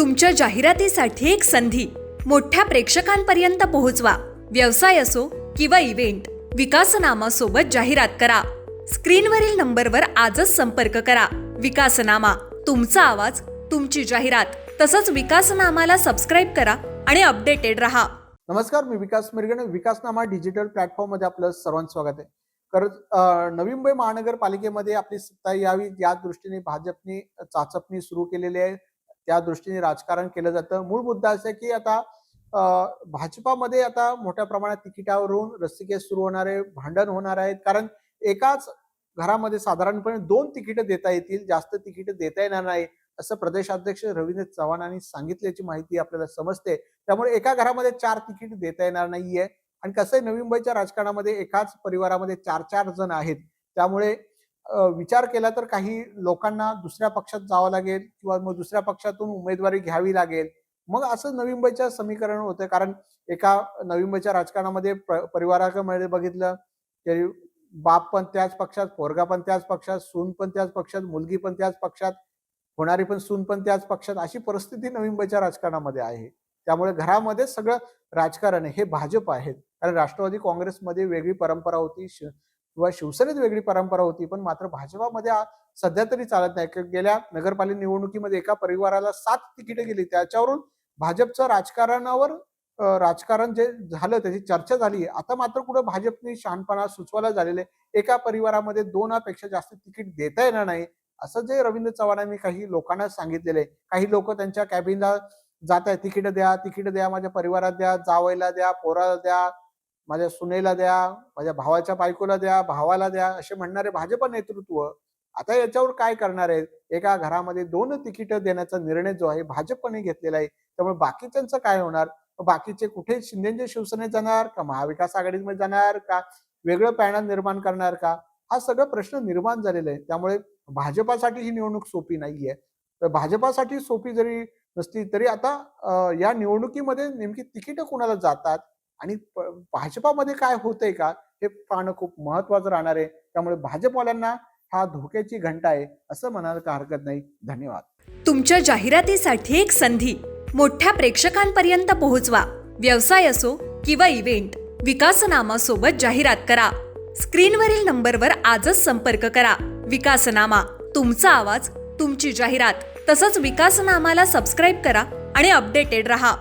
तुमच्या जाहिरातीसाठी एक संधी. मोठ्या प्रेक्षकांपर्यंत पोहोचवा. व्यवसाय असो किंवा इव्हेंट विकासनामा सोबत जाहिरात करा. स्क्रीनवरील नंबरवर आजच संपर्क करा. विकासनामा तुमचा आवाज तुमची जाहिरात तसंच विकासनामाला सबस्क्राईब करा आणि अपडेटेड रहा. नमस्कार मी विकास मिरगणे. विकासनामा डिजिटल प्लॅटफॉर्ममध्ये आपलं सर्वांचं स्वागत आहे. खरंच नवी मुंबई महानगरपालिकेमध्ये आपली सत्ता यावी या दृष्टीने भाजपने चाचपणी सुरू केलेली आहे. त्या दृष्टीने राजकारण केलं जातं. मूळ मुद्दा असा आहे की आता भाजपामध्ये आता मोठ्या प्रमाणात तिकिटावरून रस्तिकेस सुरू होणारे भांडण होणार आहेत. कारण एकाच घरामध्ये साधारणपणे दोन तिकीटं देता येतील जास्त तिकीटं देता येणार नाही असं प्रदेशाध्यक्ष रवींद्र चव्हाणांनी सांगितल्याची माहिती आपल्याला समजते. त्यामुळे एका घरामध्ये चार तिकीट देता येणार नाहीये. आणि कसं आहे नवी मुंबईच्या राजकारणामध्ये एकाच परिवारामध्ये चार चार जण आहेत. त्यामुळे विचार केला तर काही लोकांना दुसऱ्या पक्षात जावं लागेल किंवा मग दुसऱ्या पक्षातून उमेदवारी घ्यावी लागेल. मग असं नवी मुंबईचं समीकरण होतं. कारण एका नवी मुंबईच्या राजकारणामध्ये परिवाराकडे बघितलं तरी बाप पण त्याच पक्षात पोरगा पण त्याच पक्षात सून पण त्याच पक्षात मुलगी पण त्याच पक्षात होणारी पण सून पण त्याच पक्षात अशी परिस्थिती नवी मुंबईच्या राजकारणामध्ये आहे. त्यामुळे घरामध्ये सगळं राजकारण आहे. हे भाजप आहेत. कारण राष्ट्रवादी काँग्रेसमध्ये वेगळी परंपरा होती. किंवा शिवसेनेत वेगळी परंपरा होती पण मात्र भाजपामध्ये सध्या तरी चालत नाही. गेल्या नगरपालिका निवडणुकीमध्ये एका परिवाराला सात तिकीटं गेली. त्याच्यावरून भाजपचं राजकारणावर राजकारण जे झालं त्याची चर्चा झाली. आता मात्र कुठं भाजपने शहाणपणा सुचवायला झालेले एका परिवारामध्ये दोनापेक्षा जास्त तिकीट देता येणार नाही. असं जे रवींद्र चव्हाणांनी काही लोकांना सांगितलेले काही लोक त्यांच्या कॅबिनला जात आहे तिकीट द्या तिकीट द्या माझ्या परिवारात द्या जावईला द्या पोराला द्या. माझ्या सुनेला द्या माझ्या भावाच्या बायकोला द्या भावाला द्या असे म्हणणारे भाजप नेतृत्व आता याच्यावर काय करणार आहेत? एका घरामध्ये दोन तिकीट देण्याचा निर्णय जो आहे भाजपने घेतलेला आहे. त्यामुळे बाकीच्यांचं काय होणार? बाकीचे कुठे शिंदेचे शिवसेनेत जाणार का महाविकास आघाडीमध्ये जाणार का? वेगळं पॅनल निर्माण करणार का? हा सगळं प्रश्न निर्माण झालेला आहे त्यामुळे भाजपासाठी ही निवडणूक सोपी नाहीये. तर भाजपासाठी सोपी जरी नसली तरी आता या निवडणुकीमध्ये नेमकी तिकीट कुणाला जातात? आणि प- भाजपामध्ये काय होतंय का हे पाहणं खूप महत्वाचं राहणार आहे. त्यामुळे भाजपवाल्यांना हा धोक्याची घंटा आहे असं म्हणायला का हरकत नाही. धन्यवाद. तुमच्या जाहिरातीसाठी एक संधी. मोठ्या प्रेक्षकांपर्यंत पोहोचवा. व्यवसाय असो किंवा इव्हेंट विकासनामा सोबत जाहिरात करा. स्क्रीनवरील नंबरवर आजच संपर्क करा. विकासनामा तुमचा आवाज तुमची जाहिरात. तसंच विकासनामाला सबस्क्राईब करा आणि अपडेटेड रहा.